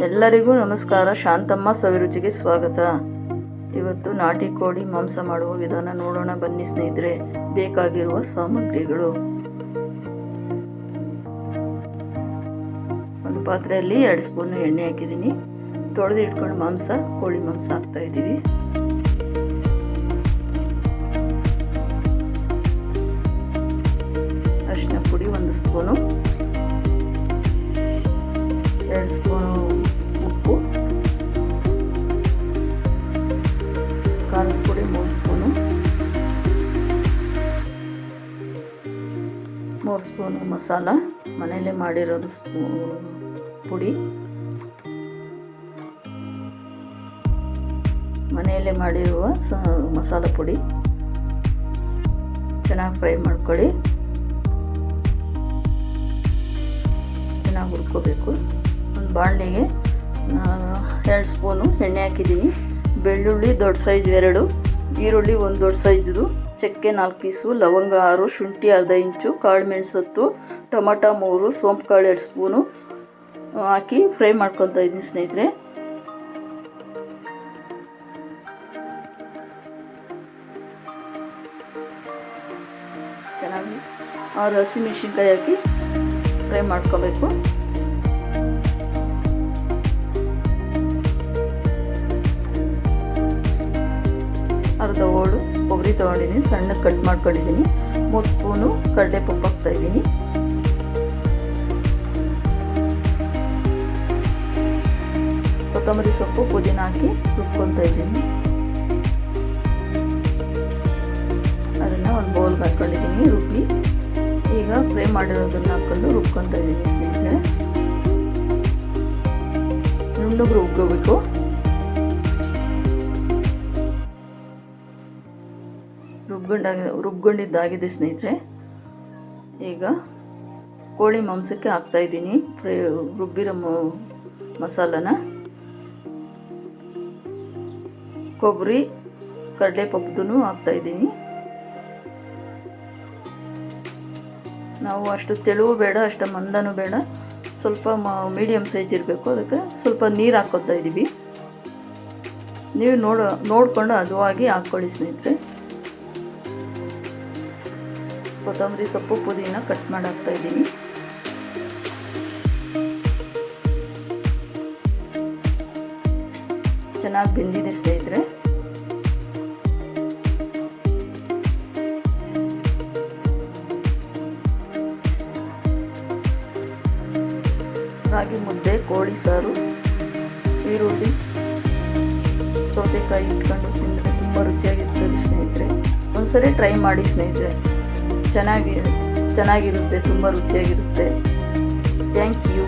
ಎಲ್ಲರಿಗೂ ನಮಸ್ಕಾರ. ಶಾಂತಮ್ಮ ಸವಿರುಚಿಗೆ ಸ್ವಾಗತ. ಇವತ್ತು ನಾಟಿ ಕೋಳಿ ಮಾಂಸ ಮಾಡುವ ವಿಧಾನ ನೋಡೋಣ. ಬನ್ನಿ ಸ್ನೇಹಿತರೆ, ಬೇಕಾಗಿರುವ ಸಾಮಗ್ರಿಗಳು. ಒಂದು ಪಾತ್ರೆಯಲ್ಲಿ ಎರಡು ಸ್ಪೂನ್ ಎಣ್ಣೆ ಹಾಕಿದ್ದೀನಿ. ತೊಳೆದು ಇಟ್ಕೊಂಡು ಮಾಂಸ, ಕೋಳಿ ಮಾಂಸ ಹಾಕ್ತಾ ಇದ್ದೀವಿ. ಅರಿಶಿನ ಪುಡಿ ಒಂದು ಸ್ಪೂನು. ಮೂರು ಸ್ಪೂನು ಮಸಾಲ, ಮನೆಯಲ್ಲೇ ಮಾಡಿರೋದು ಸ್ಪೂ, ಪುಡಿ. ಮನೆಯಲ್ಲೇ ಮಾಡಿರುವ ಸ, ಮಸಾಲ ಪುಡಿ. ಚೆನ್ನಾಗಿ ಫ್ರೈ ಮಾಡ್ಕೊಳ್ಳಿ. ಚೆನ್ನಾಗಿ ಹುರ್ಕೋಬೇಕು. ಒಂದು ಬಾಣಲೆಗೆ ಎರಡು ಸ್ಪೂನು ಎಣ್ಣೆ ಹಾಕಿದ್ದೀನಿ. ಬೆಳ್ಳುಳ್ಳಿ ದೊಡ್ಡ ಸೈಜ್ ಎರಡು, ಈರುಳ್ಳಿ ಒಂದು ದೊಡ್ಡ ಸೈಜ್ದು. ಚಕ್ಕೆ ನಾಲ್ಕು ಪೀಸು, ಲವಂಗ ಆರು, ಶುಂಠಿ ಅರ್ಧ ಇಂಚು, ಕಾಳು ಮೆಣಸತ್ತು, ಟೊಮಟ ಮೂರು, ಸೋಂಪು ಕಾಳು ಎರಡು ಸ್ಪೂನು ಹಾಕಿ ಫ್ರೈ ಮಾಡ್ಕೊತಾ ಇದ್ದೀನಿ ಸ್ನೇಹಿತರೆ. ಚೆನ್ನಾಗಿ ಆರು ಹಸಿಮೆಣಸಿನ್ಕಾಯಿ ಹಾಕಿ ಫ್ರೈ ಮಾಡ್ಕೋಬೇಕು. ಅರ್ಧ ಓಡು. ಕೊಬ್ಬರಿ ತೊಗೊಂಡಿದ್ದೀನಿ ಸಣ್ಣ ಕಟ್ ಮಾಡ್ಕೊಂಡಿದ್ದೀನಿ. ಮೂರು ಸ್ಪೂನು ಕಡಲೆ ಪಪ್ಪು ಹಾಕ್ತಾ ಇದ್ದೀನಿ. ಕೊತ್ತಂಬರಿ ಸೊಪ್ಪು ಪುದೀನ ಹಾಕಿ ರುಬ್ಕೊತಾ ಇದ್ದೀನಿ. ಅದನ್ನು ಒಂದು ಬೌಲ್ಗೆ ಹಾಕ್ಕೊಂಡಿದ್ದೀನಿ ರುಬ್ಬಿ. ಈಗ ಫ್ರೈ ಮಾಡಿರೋದನ್ನು ಹಾಕ್ಕೊಂಡು ರುಬ್ಕೊತಾ ಇದ್ದೀನಿ ಸ್ನೇಹಿತರೆ. ನುಣ್ಣಗೆ ರುಬ್ಕೋಬೇಕು. ರುಬ್ಕೊಂಡಾಗ ರುಬ್ಕೊಂಡಿದ್ದಾಗಿದೆ ಸ್ನೇಹಿತರೆ. ಈಗ ಕೋಳಿ ಮಾಂಸಕ್ಕೆ ಹಾಕ್ತಾಯಿದ್ದೀನಿ ಫ್ರೈ ರುಬ್ಬಿರೋ ಮಸಾಲನ. ಕೊಬ್ಬರಿ ಕಡಲೆ ಪಪ್ಪದೂ ಹಾಕ್ತಾ ಇದ್ದೀನಿ. ನಾವು ಅಷ್ಟು ತೆಳುವು ಬೇಡ, ಅಷ್ಟು ಮಂದನೂ ಬೇಡ. ಸ್ವಲ್ಪ ಮೀಡಿಯಮ್ ಸೈಜ್ ಇರಬೇಕು. ಅದಕ್ಕೆ ಸ್ವಲ್ಪ ನೀರು ಹಾಕ್ಕೊತಾ ಇದ್ದೀವಿ. ನೀವು ನೋಡ, ನೋಡಿಕೊಂಡು ಹದವಾಗಿ ಹಾಕ್ಕೊಳ್ಳಿ ಸ್ನೇಹಿತರೆ. ಕೊತ್ತಂಬರಿ ಸೊಪ್ಪು ಪುದೀನ ಕಟ್ ಮಾಡಾಕ್ತಾ ಇದ್ದೀನಿ. ಚೆನ್ನಾಗಿ ಬೆಂದಿದೆ ಸ್ನೇಹಿತರೆ. ರಾಗಿ ಮುದ್ದೆ, ಕೋಳಿ ಸಾರು, ಈರುಳ್ಳಿ, ಸೌತೆಕಾಯಿ ಇಟ್ಕೊಂಡು ತಿಂದರೆ ತುಂಬ ರುಚಿಯಾಗಿರ್ತದೆ ಸ್ನೇಹಿತರೆ. ಒಂದ್ಸರಿ ಟ್ರೈ ಮಾಡಿ ಸ್ನೇಹಿತರೆ. ಚೆನ್ನಾಗಿ ಚೆನ್ನಾಗಿರುತ್ತೆ ತುಂಬ ರುಚಿಯಾಗಿರುತ್ತೆ. Thank you